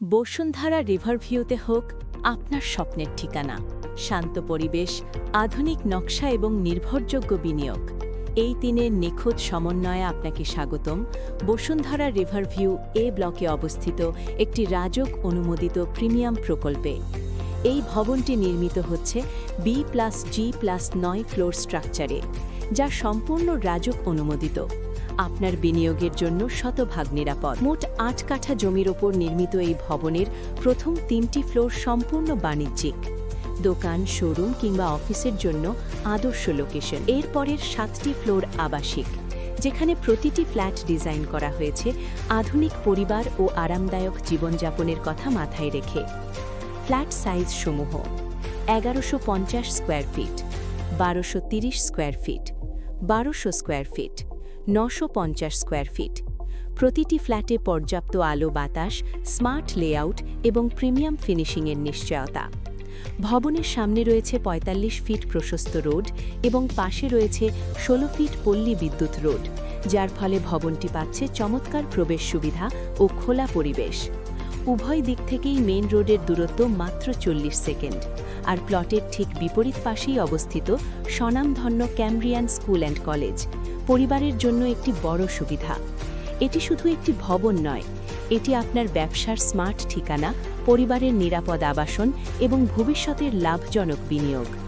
বসুন্ধরা রিভারভিউতে হোক আপনার স্বপ্নের ঠিকানা। শান্ত পরিবেশ, আধুনিক নকশা এবং নির্ভরযোগ্য বিনিয়োগ। এই তিনের নিখুঁত সমন্বয়ে আপনাকে স্বাগতম। বসুন্ধরা রিভারভিউ এ ব্লকে অবস্থিত একটি রাজক অনুমোদিত প্রিমিয়াম প্রকল্পে। এই ভবনটি নির্মিত হচ্ছে বি প্লাস জি প্লাস নয় ফ্লোর স্ট্রাকচারে, যা সম্পূর্ণ রাজক অনুমোদিত। আপনার বিনিয়োগের জন্য শতভাগ নিরাপদ। মোট আট কাঠা জমির ওপর নির্মিত এই ভবনের প্রথম তিনটি ফ্লোর সম্পূর্ণ বাণিজ্যিক। দোকান, শোরুম কিংবা অফিসের জন্য আদর্শ লোকেশন। এরপরের সাতটি ফ্লোর আবাসিক, যেখানে প্রতিটি ফ্ল্যাট ডিজাইন করা হয়েছে, আধুনিক পরিবার ও আরামদায়ক জীবনযাপনের কথা মাথায় রেখে। ফ্ল্যাট সাইজ সমূহ, এগারোশো পঞ্চাশ স্কোয়ার ফিট, বারোশো তিরিশ স্কোয়ার ফিট, বারোশো স্কোয়ার ফিট। নশো স্কোয়ার ফিট। প্রতিটি ফ্ল্যাটে পর্যাপ্ত আলো বাতাস, স্মার্ট লেআউট এবং প্রিমিয়াম ফিনিশিংয়ের নিশ্চয়তা। ভবনের সামনে রয়েছে ৪৫ ফিট প্রশস্ত রোড এবং পাশে রয়েছে ১৬ ফিট পল্লী বিদ্যুৎ রোড, যার ফলে ভবনটি পাচ্ছে চমৎকার প্রবেশ সুবিধা ও খোলা পরিবেশ। উভয় দিক থেকেই মেইন রোডের দূরত্ব মাত্র চল্লিশ সেকেন্ড, আর প্লটের ঠিক বিপরীত পাশেই অবস্থিত স্বনামধন্য ক্যামব্রিয়ান স্কুল অ্যান্ড কলেজ। পরিবারের জন্য একটি বড় সুবিধা। এটি শুধু একটি ভবন নয়, এটি আপনার ব্যবসার স্মার্ট ঠিকানা, পরিবারের নিরাপদ আবাসন এবং ভবিষ্যতের লাভজনক বিনিয়োগ।